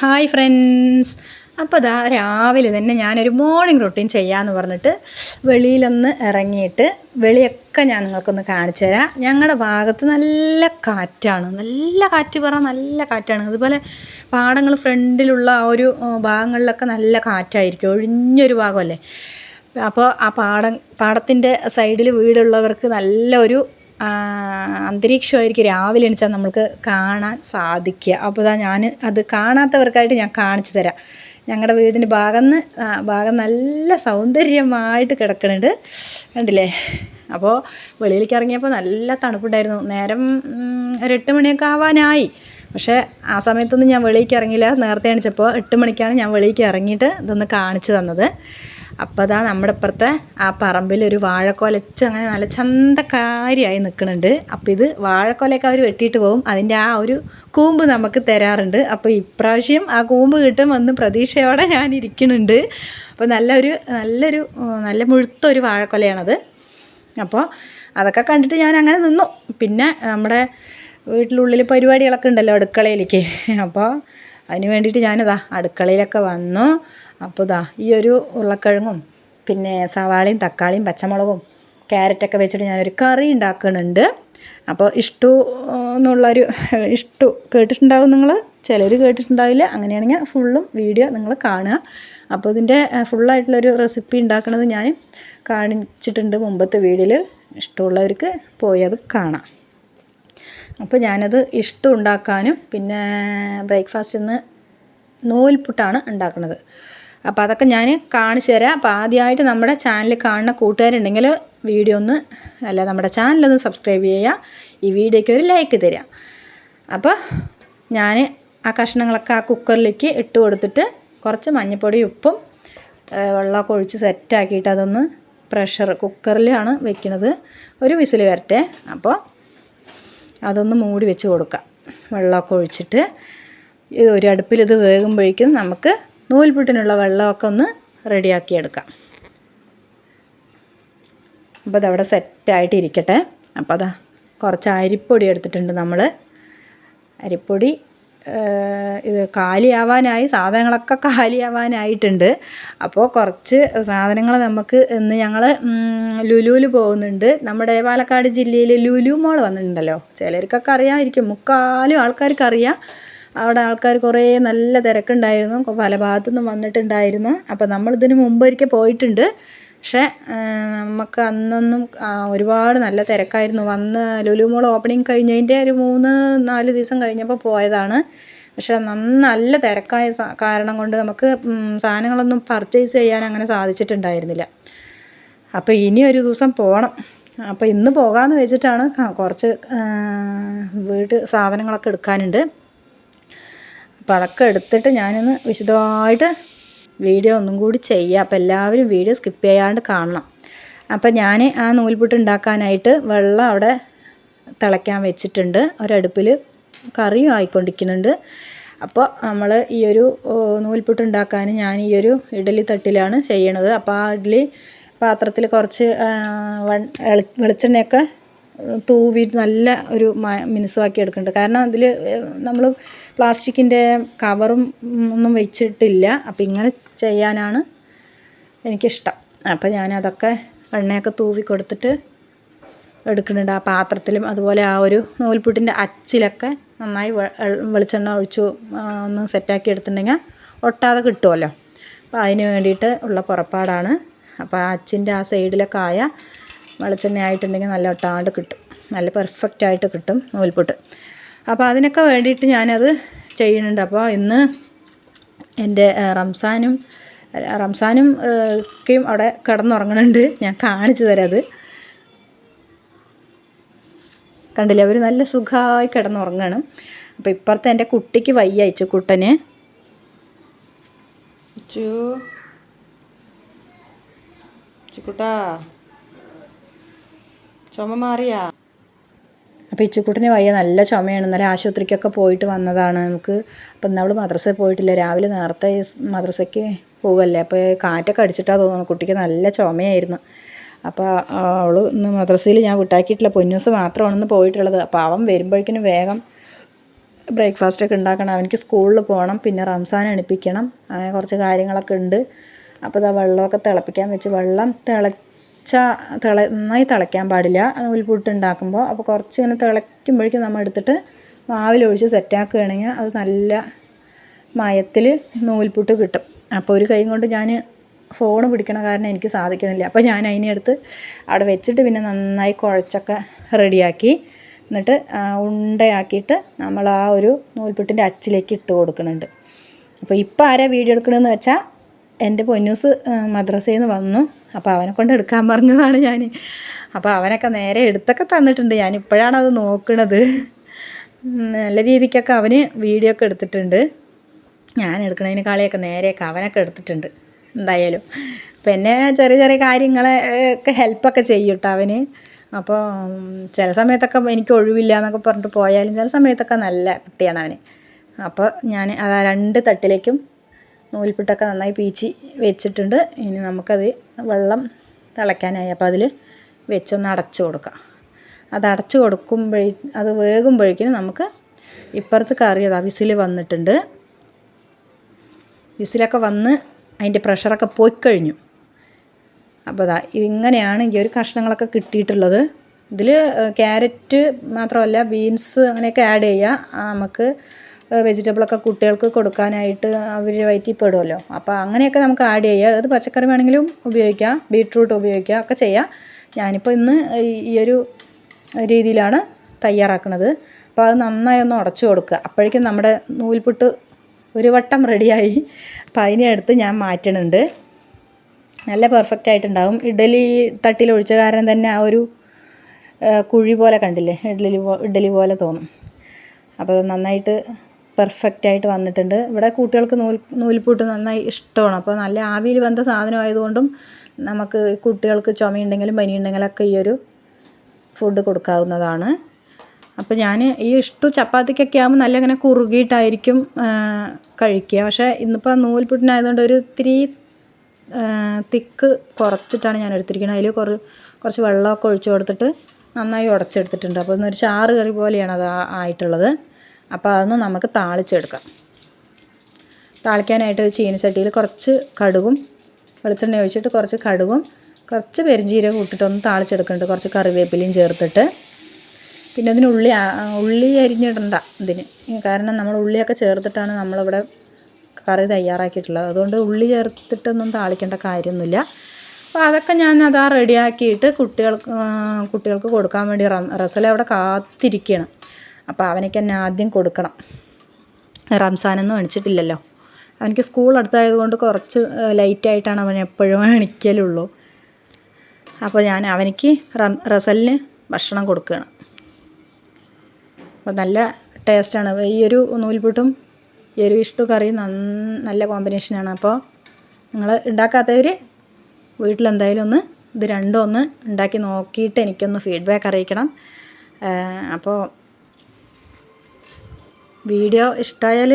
Hi friends അപ്പോൾ ദാ രാവിലെ തന്നെ ഞാനൊരു മോർണിംഗ് റൊട്ടീൻ ചെയ്യാമെന്ന് പറഞ്ഞിട്ട് വെളിയിലൊന്ന് ഇറങ്ങിയിട്ട് വെളിയൊക്കെ ഞാൻ നിങ്ങൾക്കൊന്ന് കാണിച്ചു തരാം. ഞങ്ങളുടെ ഭാഗത്ത് നല്ല കാറ്റാണ്. നല്ല കാറ്റ് പറ നല്ല കാറ്റാണ്. അതുപോലെ പാടങ്ങൾ ഫ്രണ്ടിലുള്ള ആ ഒരു ഭാഗങ്ങളിലൊക്കെ നല്ല കാറ്റായിരിക്കും. ഒഴിഞ്ഞൊരു ഭാഗമല്ലേ? അപ്പോൾ ആ പാടം പാടത്തിന്റെ സൈഡിൽ വീടുള്ളവർക്ക് നല്ലൊരു ആ, അന്തരീക്ഷമായിരിക്കും രാവിലെ എണീച്ചാൽ നമുക്ക് കാണാൻ സാധിക്കുക. അപ്പോൾ ഇതാ ഞാൻ അത് കാണാത്തവർക്കായിട്ട് ഞാൻ കാണിച്ചു തരാം. ഞങ്ങളുടെ വീടിന്റെ ഭാഗം നിന്ന് ഭാഗം നല്ല സൗന്ദര്യമായിട്ട് കിടക്കുന്നുണ്ട് കണ്ടില്ലേ? അപ്പോൾ വെളിയിലേക്ക് ഇറങ്ങിയപ്പോൾ നല്ല തണുപ്പുണ്ടായിരുന്നു. നേരം ഒരു എട്ട് മണിയൊക്കെ ആവാനായി. പക്ഷേ ആ സമയത്തൊന്നും ഞാൻ വെളിയിലേക്ക് ഇറങ്ങിയില്ല. നേരത്തെ എണിച്ചപ്പോൾ എട്ട് മണിക്കാണ് ഞാൻ വെളിയിലേക്ക് ഇറങ്ങിയിട്ട് ഇതൊന്ന് കാണിച്ചു തന്നത്. അപ്പോൾ അതാ നമ്മുടെ ഇപ്പുറത്തെ ആ പറമ്പിൽ ഒരു വാഴക്കൊലച്ച് അങ്ങനെ നല്ല ചന്തക്കാരിയായി നിൽക്കുന്നുണ്ട്. അപ്പോൾ ഇത് വാഴക്കൊലയൊക്കെ അവർ വെട്ടിയിട്ട് പോകും അതിന്റെ ആ ഒരു കൂമ്പ് നമുക്ക് തരാറുണ്ട്. അപ്പോൾ ഇപ്രാവശ്യം ആ കൂമ്പ് കിട്ടുമെന്ന് പ്രതീക്ഷയോടെ ഞാൻ ഇരിക്കുന്നുണ്ട്. അപ്പോൾ നല്ലൊരു നല്ലൊരു നല്ല മുഴുത്തൊരു വാഴക്കൊലയാണത്. അപ്പോൾ അതൊക്കെ കണ്ടിട്ട് ഞാൻ അങ്ങനെ നിന്നു. പിന്നെ നമ്മുടെ വീട്ടിലുള്ളിൽ പരിപാടികളൊക്കെ ഉണ്ടല്ലോ അടുക്കളയിലേക്ക്. അപ്പോൾ അതിന് വേണ്ടിയിട്ട് ഞാനിതാ അടുക്കളയിലൊക്കെ വന്നു. അപ്പോൾ ഇതാ ഈ ഒരു ഉരുളക്കിഴങ്ങും പിന്നെ സവാളയും തക്കാളിയും പച്ചമുളകും ക്യാരറ്റൊക്കെ വെച്ചിട്ട് ഞാനൊരു കറി ഉണ്ടാക്കുന്നുണ്ട്. അപ്പോൾ ഇഷ്ടു എന്നുള്ളൊരു ഇഷ്ടു കേട്ടിട്ടുണ്ടാവും നിങ്ങൾ ചിലർ കേട്ടിട്ടുണ്ടാവില്ല. അങ്ങനെയാണെങ്കിൽ ഫുള്ളും വീഡിയോ നിങ്ങൾ കാണുക. അപ്പോൾ ഇതിന്റെ ഫുള്ളായിട്ടുള്ളൊരു റെസിപ്പി ഉണ്ടാക്കുന്നത് ഞാൻ കാണിച്ചിട്ടുണ്ട് മുമ്പത്തെ വീഡിയോയിൽ ഇഷ്ടമുള്ളവർക്ക് പോയി അത് കാണാം. അപ്പോൾ ഞാനത് ഇഷ്ടം ഉണ്ടാക്കാനും പിന്നെ ബ്രേക്ക്ഫാസ്റ്റിൽ നിന്ന് നൂൽപുട്ടാണ് ഉണ്ടാക്കുന്നത്. അപ്പോൾ അതൊക്കെ ഞാൻ കാണിച്ചു തരാം. അപ്പോൾ ആദ്യമായിട്ട് നമ്മുടെ ചാനൽ കാണുന്ന കൂട്ടുകാരുണ്ടെങ്കിൽ വീഡിയോ ഒന്ന് അല്ല നമ്മുടെ ചാനലൊന്ന് സബ്സ്ക്രൈബ് ചെയ്യുക. ഈ വീഡിയോയ്ക്ക് ഒരു ലൈക്ക് തരിക. അപ്പോൾ ഞാൻ ആ കഷ്ണങ്ങളൊക്കെ ആ കുക്കറിലേക്ക് ഇട്ട് കൊടുത്തിട്ട് കുറച്ച് മഞ്ഞൾപ്പൊടി ഉപ്പും വെള്ളമൊക്കെ ഒഴിച്ച് സെറ്റാക്കിയിട്ട് അതൊന്ന് പ്രഷർ കുക്കറിലാണ് വെക്കുന്നത്. ഒരു വിസിൽ വരട്ടെ. അപ്പോൾ അതൊന്ന് മൂടി വെച്ച് കൊടുക്കാം. വെള്ളമൊക്കെ ഒഴിച്ചിട്ട് ഇത് ഒരു അടുപ്പിൽ ഇത് വേകുമ്പോഴേക്കും നമുക്ക് നൂൽപുട്ടിനുള്ള വെള്ളമൊക്കെ ഒന്ന് റെഡിയാക്കിയെടുക്കാം അപ്പോൾ അതവിടെ സെറ്റായിട്ട് ഇരിക്കട്ടെ അപ്പോൾ അതാ കുറച്ച് അരിപ്പൊടി എടുത്തിട്ടുണ്ട് നമ്മൾ അരിപ്പൊടി ഇത് കാലിയാവാനായി സാധനങ്ങളൊക്കെ കാലിയാവാനായിട്ടുണ്ട്. അപ്പോൾ കുറച്ച് സാധനങ്ങൾ നമുക്ക് ഇന്ന് ഞങ്ങൾ ലുലുവിൽ പോകുന്നുണ്ട്. നമ്മുടെ പാലക്കാട് ജില്ലയിൽ ലുലു മോൾ വന്നിട്ടുണ്ടല്ലോ. ചിലർക്കൊക്കെ അറിയാമായിരിക്കും. മുക്കാലും ആൾക്കാർക്ക് അറിയാം അവിടെ ആൾക്കാർ കുറേ നല്ല തിരക്കുണ്ടായിരുന്നു. പല ഭാഗത്തു നിന്നും വന്നിട്ടുണ്ടായിരുന്നു അപ്പോൾ നമ്മളിതിന് മുമ്പ് ഒരിക്കൽ പോയിട്ടുണ്ട്. പക്ഷേ നമുക്ക് അന്നൊന്നും ഒരുപാട് നല്ല തിരക്കായിരുന്നു. വന്ന് ലുലു മോൾ ഓപ്പണിങ് കഴിഞ്ഞതിന്റെ ഒരു മൂന്ന് നാല് ദിവസം കഴിഞ്ഞപ്പോൾ പോയതാണ്. പക്ഷേ നല്ല തിരക്കായ കാരണം കൊണ്ട് നമുക്ക് സാധനങ്ങളൊന്നും പർച്ചേസ് ചെയ്യാൻ അങ്ങനെ സാധിച്ചിട്ടുണ്ടായിരുന്നില്ല. അപ്പോൾ ഇനി ഒരു ദിവസം പോകണം അപ്പോൾ ഇന്ന് പോകാമെന്ന് വെച്ചിട്ടാണ് കുറച്ച് വീട്ട് സാധനങ്ങളൊക്കെ എടുക്കാനുണ്ട്. അപ്പോൾ അതൊക്കെ എടുത്തിട്ട് ഞാനിന്ന് വിശദമായിട്ട് വീഡിയോ ഒന്നും കൂടി ചെയ്യാം. അപ്പോൾ എല്ലാവരും വീഡിയോ സ്കിപ്പ് ചെയ്യാണ്ട് കാണണം. അപ്പോൾ ഞാൻ ആ നൂൽപുട്ട് ഉണ്ടാക്കാനായിട്ട് വെള്ളം അവിടെ തിളയ്ക്കാൻ വെച്ചിട്ടുണ്ട്. ഒരടുപ്പിൽ കറിയും ആയിക്കൊണ്ടിരിക്കുന്നുണ്ട്. അപ്പോൾ നമ്മൾ ഈ ഒരു നൂൽപുട്ട് ഉണ്ടാക്കാൻ ഞാൻ ഈ ഒരു ഇഡലി തട്ടിലാണ് ചെയ്യണത്. അപ്പോൾ ആ ഇഡലി പാത്രത്തിൽ കുറച്ച് വെളിച്ചെണ്ണയൊക്കെ തൂവി നല്ല ഒരു മിനുസമാക്കി എടുക്കുന്നുണ്ട്. കാരണം അതിൽ നമ്മൾ പ്ലാസ്റ്റിക്കിന്റെ കവറും ഒന്നും വെച്ചിട്ടില്ല. അപ്പം ഇങ്ങനെ ചെയ്യാനാണ് എനിക്കിഷ്ടം. അപ്പം ഞാനതൊക്കെ എണ്ണയൊക്കെ തൂവി കൊടുത്തിട്ട് എടുക്കുന്നുണ്ട്. ആ പാത്രത്തിലും അതുപോലെ ആ ഒരു നൂൽപുട്ടിന്റെ അച്ചിലൊക്കെ നന്നായി വെളിച്ചെണ്ണ ഒഴിച്ചു ഒന്ന് സെറ്റാക്കി എടുത്തിട്ടുണ്ടെങ്കിൽ ഒട്ടാതെ കിട്ടുമല്ലോ അപ്പോൾ അതിന് വേണ്ടിയിട്ട് ഉള്ള പുറപ്പാടാണ്. അപ്പോൾ ആ അച്ചിന്റെ ആ സൈഡിലൊക്കെ ആയ വെളിച്ചെണ്ണ ആയിട്ടുണ്ടെങ്കിൽ നല്ല ഒട്ടാണ്ട് കിട്ടും. നല്ല പെർഫെക്റ്റ് ആയിട്ട് കിട്ടും നൂൽപുട്ട്. അപ്പോൾ അതിനൊക്കെ വേണ്ടിയിട്ട് ഞാനത് ചെയ്യുന്നുണ്ട്. അപ്പോൾ ഇന്ന് എന്റെ റംസാനും റംസാനും ഒക്കെയും അവിടെ കിടന്നുറങ്ങുന്നുണ്ട് ഞാൻ കാണിച്ചു തരാം അത് കണ്ടില്ലേ? അവർ നല്ല സുഖമായി കിടന്നുറങ്ങണം. അപ്പോൾ ഇപ്പുറത്തെ എന്റെ കുട്ടിക്ക് വയ്യ അയച്ചു കുട്ടന്. ചു ചുമ മാറിയാ? അപ്പോൾ ഇച്ചിക്കുട്ടിന് വയ്യ നല്ല ചുമയാണ്. ഇന്നലെ ആശുപത്രിക്കൊക്കെ പോയിട്ട് വന്നതാണ് നമുക്ക്. അപ്പം ഇന്നവൾ മദ്രസയിൽ പോയിട്ടില്ല. രാവിലെ നേരത്തെ മദ്രസയ്ക്ക് പോകുമല്ലേ അപ്പോൾ കാറ്റൊക്കെ അടിച്ചിട്ടാണ് തോന്നുന്നു. കുട്ടിക്ക് നല്ല ചുമയായിരുന്നു. അപ്പോൾ അവൾ ഇന്ന് മദ്രസയിൽ ഞാൻ വിട്ടാക്കിയിട്ടില്ല. പൊന്നൂസ് മാത്രമാണ് ഇന്ന് പോയിട്ടുള്ളത്. അപ്പോൾ അവൻ വരുമ്പോഴേക്കിനും വേഗം ബ്രേക്ക്ഫാസ്റ്റൊക്കെ ഉണ്ടാക്കണം. അവനിക്ക് സ്കൂളിൽ പോകണം. പിന്നെ റംസാൻ എണിപ്പിക്കണം അങ്ങനെ കുറച്ച് കാര്യങ്ങളൊക്കെ ഉണ്ട്. അപ്പോൾ ഇതാ വെള്ളമൊക്കെ തിളപ്പിക്കാൻ വെച്ച് വെള്ളം തിളച്ച തിള നന്നായി തിളയ്ക്കാൻ പാടില്ല. നൂൽപുട്ട് ഉണ്ടാക്കുമ്പോൾ. അപ്പോൾ കുറച്ച് ഇങ്ങനെ തിളയ്ക്കുമ്പോഴേക്കും നമ്മൾ എടുത്തിട്ട് മാവിലൊഴിച്ച് സെറ്റാക്കുകയാണെങ്കിൽ അത് നല്ല മയത്തിൽ നൂൽപുട്ട് കിട്ടും. അപ്പോൾ ഒരു കൈ കൊണ്ട് ഞാൻ ഫോൺ പിടിക്കണ കാരണം എനിക്ക് സാധിക്കണില്ല. അപ്പോൾ ഞാൻ അതിനെ അടുത്ത് അവിടെ വെച്ചിട്ട് പിന്നെ നന്നായി കുഴച്ചൊക്കെ റെഡിയാക്കി എന്നിട്ട് ഉണ്ടയാക്കിയിട്ട് നമ്മൾ ആ ഒരു നൂൽപുട്ടിന്റെ അച്ചിലേക്ക് ഇട്ട് കൊടുക്കുന്നുണ്ട്. അപ്പോൾ ഇപ്പോൾ ആരാ വീഡിയോ എടുക്കണമെന്ന് വെച്ചാൽ എന്റെ പൊന്നൂസ് മദ്രസയിൽ നിന്ന് വന്നു. അപ്പോൾ അവനെ കൊണ്ട് എടുക്കാൻ പറഞ്ഞതാണ് ഞാൻ അപ്പോൾ അവനൊക്കെ നേരെ എടുത്തൊക്കെ തന്നിട്ടുണ്ട്. ഞാൻ ഇപ്പോഴാണ് അത് നോക്കണത്. നല്ല രീതിക്കൊക്കെ അവന് വീഡിയോ ഒക്കെ എടുത്തിട്ടുണ്ട്. ഞാൻ എടുക്കണതിനേക്കാളെയൊക്കെ നേരെയൊക്കെ അവനൊക്കെ എടുത്തിട്ടുണ്ട് എന്തായാലും. പിന്നെ ചെറിയ ചെറിയ കാര്യങ്ങളെ ഒക്കെ ഹെൽപ്പൊക്കെ ചെയ്യും കേട്ടോ അവന് അപ്പോൾ ചില സമയത്തൊക്കെ എനിക്ക് ഒഴിവില്ല എന്നൊക്കെ പറഞ്ഞിട്ട് പോയാലും ചില സമയത്തൊക്കെ നല്ല കുട്ടിയാണ് അവന്. അപ്പോൾ ഞാൻ ആ രണ്ട് തട്ടിലേക്കും നൂൽപുട്ടൊക്കെ നന്നായി പീച്ചി വെച്ചിട്ടുണ്ട്. ഇനി നമുക്കത് വെള്ളം തിളയ്ക്കാനായി. അപ്പോൾ അതിൽ വെച്ചൊന്ന് അടച്ചു കൊടുക്കാം. അത് അടച്ചു കൊടുക്കുമ്പോഴേ അത് വേകുമ്പോഴേക്കും നമുക്ക് ഇപ്പുറത്ത് കറി അതാ വിസിൽ വന്നിട്ടുണ്ട്. വിസിലൊക്കെ വന്ന് അതിന്റെ പ്രഷറൊക്കെ പോയി കഴിഞ്ഞു. അപ്പോൾ അതാ ഇങ്ങനെയാണ് ഈ ഒരു കഷ്ണങ്ങളൊക്കെ കിട്ടിയിട്ടുള്ളത്. ഇതിൽ ക്യാരറ്റ് മാത്രമല്ല ബീൻസ് അങ്ങനെയൊക്കെ ആഡ് ചെയ്യുക നമുക്ക് വെജിറ്റബിളൊക്കെ കുട്ടികൾക്ക് കൊടുക്കാനായിട്ട് അവർ വയറ്റിൽ പെടുമല്ലോ അപ്പോൾ അങ്ങനെയൊക്കെ നമുക്ക് ആഡ് ചെയ്യുക അത് പച്ചക്കറി വേണമെങ്കിലും ഉപയോഗിക്കാം. ബീട്രൂട്ട് ഉപയോഗിക്കാം. ഒക്കെ ചെയ്യാം. ഞാനിപ്പോൾ ഇന്ന് ഈ- ഒരു രീതിയിലാണ് തയ്യാറാക്കുന്നത് അപ്പോൾ അത് നന്നായി ഒന്ന് ഉടച്ചു കൊടുക്കുക. അപ്പോഴേക്കും നമ്മുടെ നൂൽപുട്ട് ഒരു വട്ടം റെഡിയായി അപ്പോൾ അതിനെ ഞാൻ മാറ്റണുണ്ട്. നല്ല പെർഫെക്റ്റ് ആയിട്ടുണ്ടാവും. ഇഡലി തട്ടിൽ ഒഴിച്ച കാരണം തന്നെ ആ ഒരു കുഴി പോലെ കണ്ടില്ലേ? ഇഡലി ഇഡലി പോലെ തോന്നും. അപ്പോൾ നന്നായിട്ട് പെർഫെക്റ്റ് ആയിട്ട് വന്നിട്ടുണ്ട്. ഇവിടെ കുട്ടികൾക്ക് നൂൽ നൂൽപ്പൂട്ട് നന്നായി ഇഷ്ടമാണ്. അപ്പോൾ നല്ല ആവിയിൽ വന്ന സാധനമായതുകൊണ്ടും നമുക്ക് കുട്ടികൾക്ക് ചുമയുണ്ടെങ്കിലും പനിയുണ്ടെങ്കിലൊക്കെ ഈ ഒരു ഫുഡ് കൊടുക്കാവുന്നതാണ്. അപ്പോൾ ഞാൻ ഈ ഇഷ്ടു ചപ്പാത്തിക്കൊക്കെ ആകുമ്പോൾ നല്ല ഇങ്ങനെ കുറുകിയിട്ടായിരിക്കും കഴിക്കുക. പക്ഷേ ഇന്നിപ്പോൾ നൂൽപുട്ടിനായതുകൊണ്ട് ഒരു ഇത്തിരി തിക്ക് കുറച്ചിട്ടാണ് ഞാൻ എടുത്തിരിക്കുന്നത്. അതിൽ കുറ കുറച്ച് വെള്ളമൊക്കെ ഒഴിച്ച് കൊടുത്തിട്ട് നന്നായി ഉടച്ചെടുത്തിട്ടുണ്ട്. അപ്പോൾ ഇന്നൊരു ചാറ് കറി പോലെയാണ് അത് ആയിട്ടുള്ളത്. അപ്പോൾ അതൊന്ന് നമുക്ക് താളിച്ചെടുക്കാം. താളിക്കാനായിട്ട് ഒരു ചീനച്ചട്ടിയിൽ കുറച്ച് കടുകും വെളിച്ചെണ്ണ ഒഴിച്ചിട്ട് കുറച്ച് കടുകും കുറച്ച് പെരുംജീരകം ഇട്ടിട്ടൊന്ന് താളിച്ചെടുക്കുന്നുണ്ട്. കുറച്ച് കറിവേപ്പിലയും ചേർത്തിട്ട്. പിന്നെ അതിന് ഉള്ളി ഉള്ളി അരിഞ്ഞിടണ്ട ഇതിന്. കാരണം നമ്മൾ ഉള്ളിയൊക്കെ ചേർത്തിട്ടാണ് നമ്മളിവിടെ കറി തയ്യാറാക്കിയിട്ടുള്ളത്. അതുകൊണ്ട് ഉള്ളി ചേർത്തിട്ടൊന്നും താളിക്കേണ്ട കാര്യമൊന്നുമില്ല. അപ്പോൾ അതൊക്കെ ഞാൻ അതാ റെഡിയാക്കിയിട്ട് കുട്ടികൾക്ക് കുട്ടികൾക്ക് കൊടുക്കാൻ വേണ്ടി റസലവിടെ കാത്തിരിക്കുകയാണ്. അപ്പോൾ അവനൊക്കെ എന്നെ ആദ്യം കൊടുക്കണം. റംസാനൊന്നും എണിച്ചിട്ടില്ലല്ലോ അവനിക്ക് സ്കൂൾ അടുത്തായതുകൊണ്ട് കുറച്ച് ലൈറ്റായിട്ടാണ് അവൻ എപ്പോഴും എണിക്കലുള്ളൂ. അപ്പോൾ ഞാൻ അവനിക്ക് റസലിന് ഭക്ഷണം കൊടുക്കുകയാണ് അപ്പോൾ നല്ല ടേസ്റ്റാണ്. ഈ ഒരു നൂൽപുട്ടും ഈ ഒരു ഇഷ്ടു കറി നന്ന നല്ല കോമ്പിനേഷനാണ്. അപ്പോൾ നിങ്ങൾ ഉണ്ടാക്കാത്തവർ വീട്ടിലെന്തായാലും ഒന്ന് ഇത് രണ്ടും ഒന്ന് ഉണ്ടാക്കി നോക്കിയിട്ട് എനിക്കൊന്ന് ഫീഡ്ബാക്ക് അറിയിക്കണം. അപ്പോൾ വീഡിയോ ഇഷ്ടമായാൽ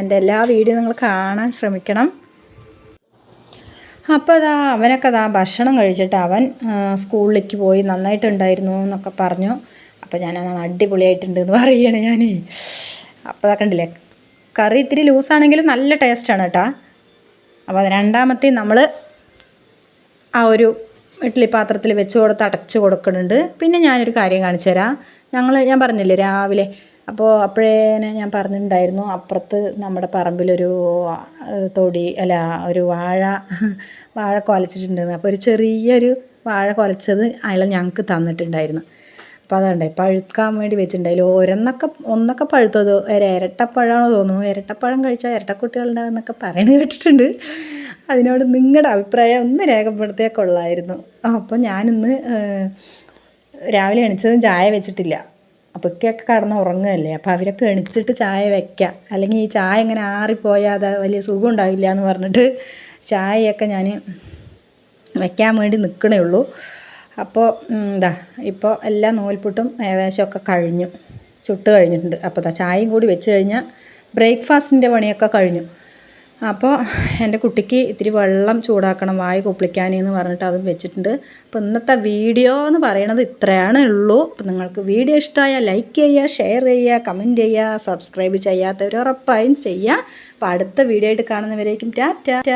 എന്റെ എല്ലാ വീഡിയോ നിങ്ങൾ കാണാൻ ശ്രമിക്കണം. അപ്പോൾ അതാ അവനൊക്കെ അതാ ഭക്ഷണം കഴിച്ചിട്ട് അവൻ സ്കൂളിലേക്ക് പോയി നന്നായിട്ടുണ്ടായിരുന്നു എന്നൊക്കെ പറഞ്ഞു. അപ്പോൾ ഞാൻ അടിപൊളിയായിട്ടുണ്ട് എന്ന് പറയുകയാണ് ഞാൻ. അപ്പോൾ കണ്ടില്ലേ കറി ഇത്തിരി ലൂസാണെങ്കിലും നല്ല ടേസ്റ്റാണ് കേട്ടോ. അപ്പോൾ രണ്ടാമത്തെ നമ്മൾ ആ ഒരു ഇഡ്ഡലി പാത്രത്തിൽ വെച്ച് കൊടുത്ത് അടച്ച് കൊടുക്കുന്നുണ്ട്. പിന്നെ ഞാനൊരു കാര്യം കാണിച്ചു തരാം. ഞങ്ങൾ ഞാൻ പറഞ്ഞില്ലേ രാവിലെ അപ്പോൾ അപ്പോഴേനെ ഞാൻ പറഞ്ഞിട്ടുണ്ടായിരുന്നു അപ്പുറത്ത് നമ്മുടെ പറമ്പിലൊരു തൊടി അല്ല ഒരു വാഴ വാഴ കുലച്ചിട്ടുണ്ടായിരുന്നു. അപ്പോൾ ഒരു ചെറിയൊരു വാഴ കുലച്ചത് അയാൾ ഞങ്ങൾക്ക് തന്നിട്ടുണ്ടായിരുന്നു. അപ്പോൾ അതുകൊണ്ട് പഴുക്കാൻ വേണ്ടി വെച്ചിട്ടുണ്ടായില്ല. ഒരെന്നൊക്കെ ഒന്നൊക്കെ പഴുത്തത് ഒരു ഇരട്ടപ്പഴമാണോ തോന്നുന്നു. ഇരട്ടപ്പഴം കഴിച്ചാൽ ഇരട്ടക്കുട്ടികളുണ്ടാകുന്നൊക്കെ പറയുന്നത് കേട്ടിട്ടുണ്ട്. അതിനോട് നിങ്ങളുടെ അഭിപ്രായം ഒന്ന് രേഖപ്പെടുത്തിയാൽ കൊള്ളായിരുന്നു. അപ്പോൾ ഞാനിന്ന് രാവിലെ എണിച്ചതും ചായ വെച്ചിട്ടില്ല. അപ്പോൾ ഇക്കൊക്കെ കടന്ന് ഉറങ്ങുകയല്ലേ അപ്പോൾ അവരൊക്കെ എണിച്ചിട്ട് ചായ വെക്കാം. അല്ലെങ്കിൽ ഈ ചായ ഇങ്ങനെ ആറിപ്പോയാൽ അത് വലിയ സുഖം ഉണ്ടാവില്ല എന്ന് പറഞ്ഞിട്ട് ചായയൊക്കെ ഞാൻ വെക്കാൻ വേണ്ടി നിൽക്കണേ ഉള്ളൂ. അപ്പോൾ എന്താ ഇപ്പോൾ എല്ലാ നൂൽപുട്ടും ഏകദേശമൊക്കെ കഴിഞ്ഞു. ചുട്ട് കഴിഞ്ഞിട്ടുണ്ട്. അപ്പോൾ ചായയും കൂടി വെച്ച് കഴിഞ്ഞാൽ ബ്രേക്ക്ഫാസ്റ്റിന്റെ പണിയൊക്കെ കഴിഞ്ഞു. അപ്പോൾ എന്റെ കുട്ടിക്ക് ഇത്തിരി വെള്ളം ചൂടാക്കണം വായു കുപ്പിളിക്കാൻ എന്ന് പറഞ്ഞിട്ട് അതും വെച്ചിട്ടുണ്ട്. അപ്പോൾ ഇന്നത്തെ വീഡിയോ എന്ന് പറയണത് ഇത്രയാണ് ഉള്ളൂ. അപ്പോൾ നിങ്ങൾക്ക് വീഡിയോ ഇഷ്ടമായാൽ ലൈക്ക് ചെയ്യുക ഷെയർ ചെയ്യുക കമന്റ് ചെയ്യുക സബ്സ്ക്രൈബ് ചെയ്യാത്തവർ ഉറപ്പായും ചെയ്യുക. അപ്പോൾ അടുത്ത വീഡിയോ ആയിട്ട് കാണുന്നവരേക്കും ടാറ്റ.